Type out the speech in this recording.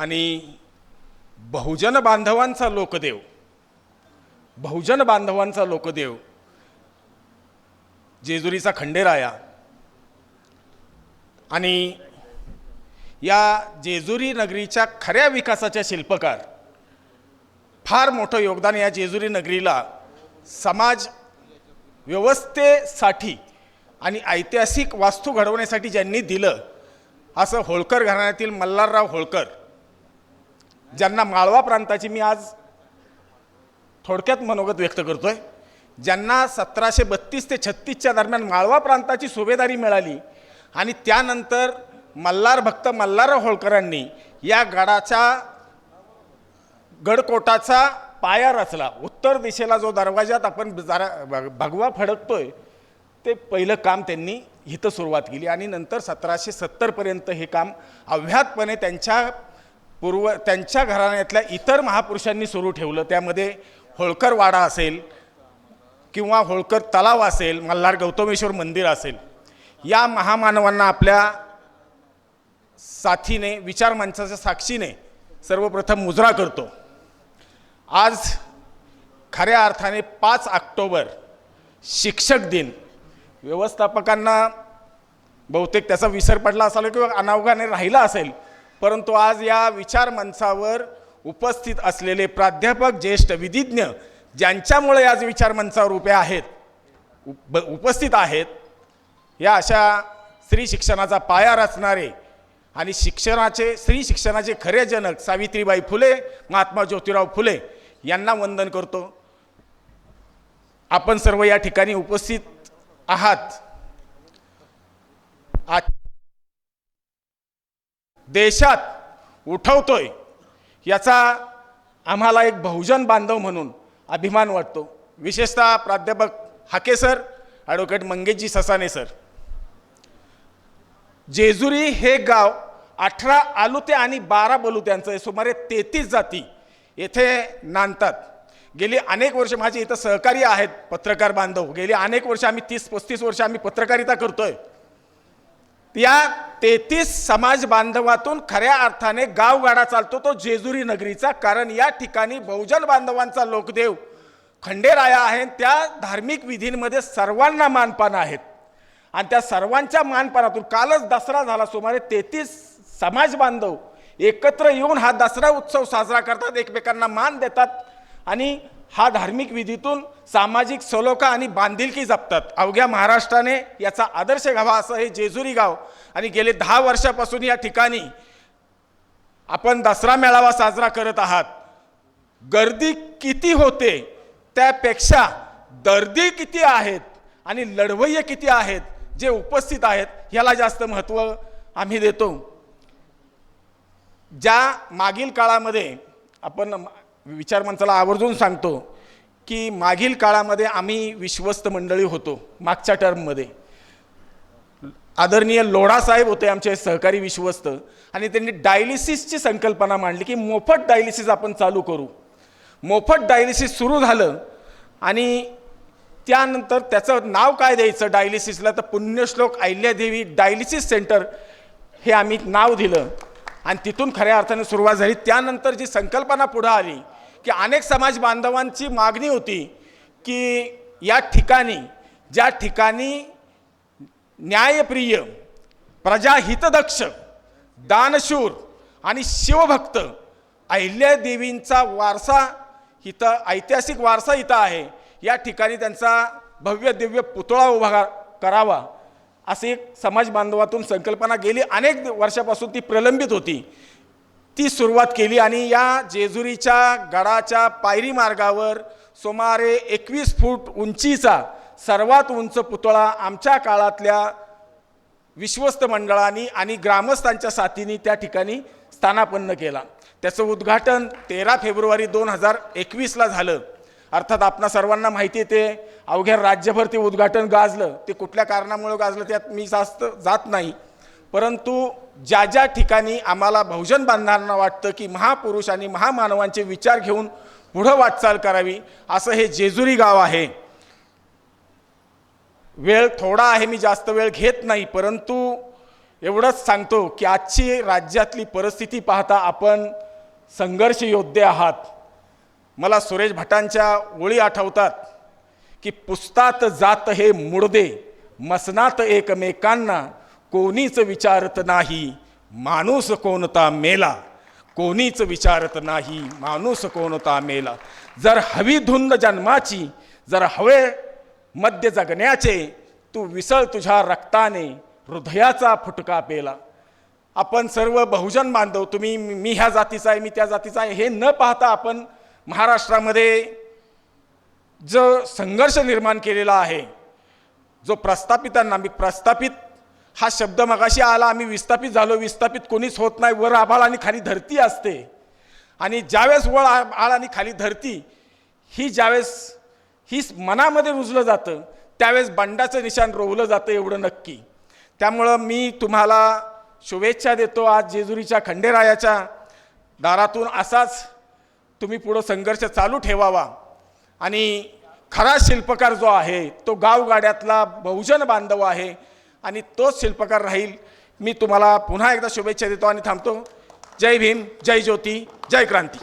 आणि बहुजन बांधवांचा लोकदेव बहुजन बांधवांचा लोकदेव जेजुरीचा खंडेराया आणि या जेजुरी नगरीच्या खऱ्या विकासाच्या शिल्पकार फार मोठं योगदान या जेजुरी नगरीला समाज व्यवस्थेसाठी आणि ऐतिहासिक वास्तू घडवण्यासाठी ज्यांनी दिलं असं होळकर घराण्यातील मल्हारराव होळकर ज्यांना माळवा प्रांताची मी आज थोडक्यात मनोगत व्यक्त करतोय ज्यांना सतराशे बत्तीस ते छत्तीसच्या दरम्यान माळवा प्रांताची सुभेदारी मिळाली आणि त्यानंतर मल्हार भक्त मल्हारराव होळकरांनी या गडाच्या गडकोटाचा पाया रचला. उत्तर दिशेला जो दरवाजात आपण जरा भगवा फडकतोय ते पहिलं काम त्यांनी इथं सुरुवात केली आणि नंतर सतराशे सत्तरपर्यंत हे काम अव्याहतपणे त्यांच्या पूर्व त्यांच्या घराण्यातल्या इतर महापुरुषांनी सुरू ठेवलं. त्यामध्ये होळकर वाडा असेल किंवा होळकर तलाव असेल मल्हार गौतमेश्वर मंदिर असेल. या महामानवांना आपल्या साथीने विचार मंचाच्या साक्षीने सर्वप्रथम मुजरा करतो. आज खऱ्या अर्थाने पाच ऑक्टोबर शिक्षक दिन. व्यवस्थापकांना बहुतेक त्याचा विसर पडला असाल किंवा अनावघाने राहिला असेल परंतु आज या विचार मंचावर उपस्थित असलेले प्राध्यापक ज्येष्ठ विधिज्ञ ज्यांच्यामुळे आज विचार मंचावर उभे आहेत उप उपस्थित आहेत या अशा स्त्री शिक्षणाचा पाया रचणारे आणि शिक्षणाचे स्त्री शिक्षणाचे खरे जनक सावित्रीबाई फुले महात्मा ज्योतिराव फुले यांना वंदन करतो. आपण सर्व या ठिकाणी उपस्थित आहात. आज देशात उठवतोय याचा आम्हाला एक बहुजन बांधव म्हणून अभिमान वाटतो. विशेषतः प्राध्यापक Hake sir advocate Mangeshji Sasane sir. Jejuri हे गाव अठरा आलुते आणि बारा बलुत्यांचं आहे. सुमारे तेहतीस जाती येथे नांदतात. गेली अनेक वर्ष माझे इथं सहकारी आहेत पत्रकार बांधव. गेली अनेक वर्ष आम्ही तीस पस्तीस वर्ष आम्ही पत्रकारिता करतोय. या तेहतीस समाज बांधवातून खऱ्या अर्थाने गावगाडा चालतो तो जेजुरी नगरीचा कारण या ठिकाणी बहुजन बांधवांचा लोकदेव खंडेराया आहे. त्या धार्मिक विधींमध्ये सर्वांना मानपान आहेत. आणि त्या सर्वांच्या मानपानातून कालच दसरा झाला. सुमारे तेहतीस समाज बांधव एकत्र येऊन हा दसरा उत्सव साजरा करतात. एकमेकांना मान देतात. आणि हा धार्मिक विधीतून सामाजिक सलोखा आणि बांधिलकी जपतात. अवघ्या महाराष्ट्राने याचा आदर्श घ्यावा असं हे जेजुरी गाव आणि गेले दहा वर्षापासून या ठिकाणी आपण दसरा मेळावा साजरा करत आहात. गर्दी किती होते त्यापेक्षा दर्दी किती आहेत आणि लढवय्य किती आहेत जे उपस्थित आहेत ह्याला जास्त महत्त्व आम्ही देतो. ज्या मागील काळामध्ये आपण विचार मंचाला आवर्जून सांगतो की मागील काळामध्ये आम्ही विश्वस्त मंडळी होतो मागच्या टर्ममध्ये. आदरणीय लोढासाहेब होते आमचे सहकारी विश्वस्त आणि त्यांनी डायलिसिसची संकल्पना मांडली की मोफत डायलिसिस आपण चालू करू. मोफत डायलिसिस सुरू झालं आणि त्यानंतर त्याचं नाव काय द्यायचं डायलिसिसला? तर पुण्यश्लोक अहिल्यादेवी डायलिसिस सेंटर हे आम्ही नाव दिलं. आणि तिथून खऱ्या अर्थाने सुरुवात झाली. त्यानंतर जी संकल्पना पुढं आली की अनेक समाज बांधवांची मागणी होती की या ठिकाणी ज्या ठिकाणी न्यायप्रिय प्रजाहितदक्ष दानशूर आणि शिवभक्त अहिल्यादेवींचा वारसा इथं ऐतिहासिक वारसा इथं आहे. या ठिकाणी त्यांचा भव्य दिव्य पुतळा उभा करावा. असे एक समाज बांधवातून संकल्पना गेली. अनेक वर्षापासून ती प्रलंबित होती. ती सुरुवात केली आणि या जेजुरीच्या गडाच्या पायरी मार्गावर सुमारे एकवीस फूट उंचीचा सर्वात उंच पुतळा आमच्या काळातल्या विश्वस्त मंडळांनी आणि ग्रामस्थांच्या साथीने त्या ठिकाणी स्थानापन्न केला. त्याचं उद्घाटन तेरा फेब्रुवारी दोन हजार एकवीसला झालं. अर्थात आपणा सर्वांना माहिती आहे ते. अवघ्या राज्यभर ते उद्घाटन गाजलं. ते कुठल्या कारणामुळे गाजलं त्यात मी जास्त जात नाही. परंतु ज्या ज्या ठिकाणी आम्हाला बहुजन बांधवांना वाटतं की महापुरुष आणि महामानवांचे विचार घेऊन पुढं वाटचाल करावी असं हे जेजुरी गाव आहे. वेळ थोडा आहे मी जास्त वेळ घेत नाही. परंतु एवढंच सांगतो की आजची राज्यातली परिस्थिती पाहता आपण संघर्ष योद्धे आहात. मला सुरेश भटांच्या ओळी आठवतात की पुस्तात जात हे मुडदे मसनात एकमेकांना कोणीच विचारत नाही माणूस कोणता मेला? कोणीच विचारत नाही माणूस कोणता मेला? जर हवी धुंद जन्माची जर हवे मध्य जगण्याचे तू विसळ तुझ्या रक्ताने हृदयाचा फुटका पेला. आपण सर्व बहुजन बांधव तुम्ही मी ह्या जातीचा आहे मी त्या जातीचा आहे हे न पाहता आपण महाराष्ट्रामध्ये जो संघर्ष निर्माण केलेला आहे जो प्रस्थापितांना मी प्रस्थापित हा शब्द मगाशी आला आम्ही विस्थापित झालो विस्थापित कोणीच होत नाही वर आभाळ आणि खाली धरती असते. आणि ज्यावेळेस वर आ- आळ आणि खाली धरती ही ज्यावेळेस ही मनामध्ये रुजलं जातं त्यावेळेस बंडाचं निशाण रोवलं जातं एवढं नक्की. त्यामुळं मी तुम्हाला शुभेच्छा देतो आज जेजुरीच्या खंडेरायाच्या दारातून असाच तुम्ही पुढं संघर्ष चालू ठेवावा. आणि खरा शिल्पकार जो आहे तो गावगाड्यातला बहुजन बांधव आहे. आणि तोच शिल्पकार राहील. मी तुम्हाला पुन्हा एकदा शुभेच्छा देतो आणि थांबतो. जय भीम जय ज्योती जय क्रांती.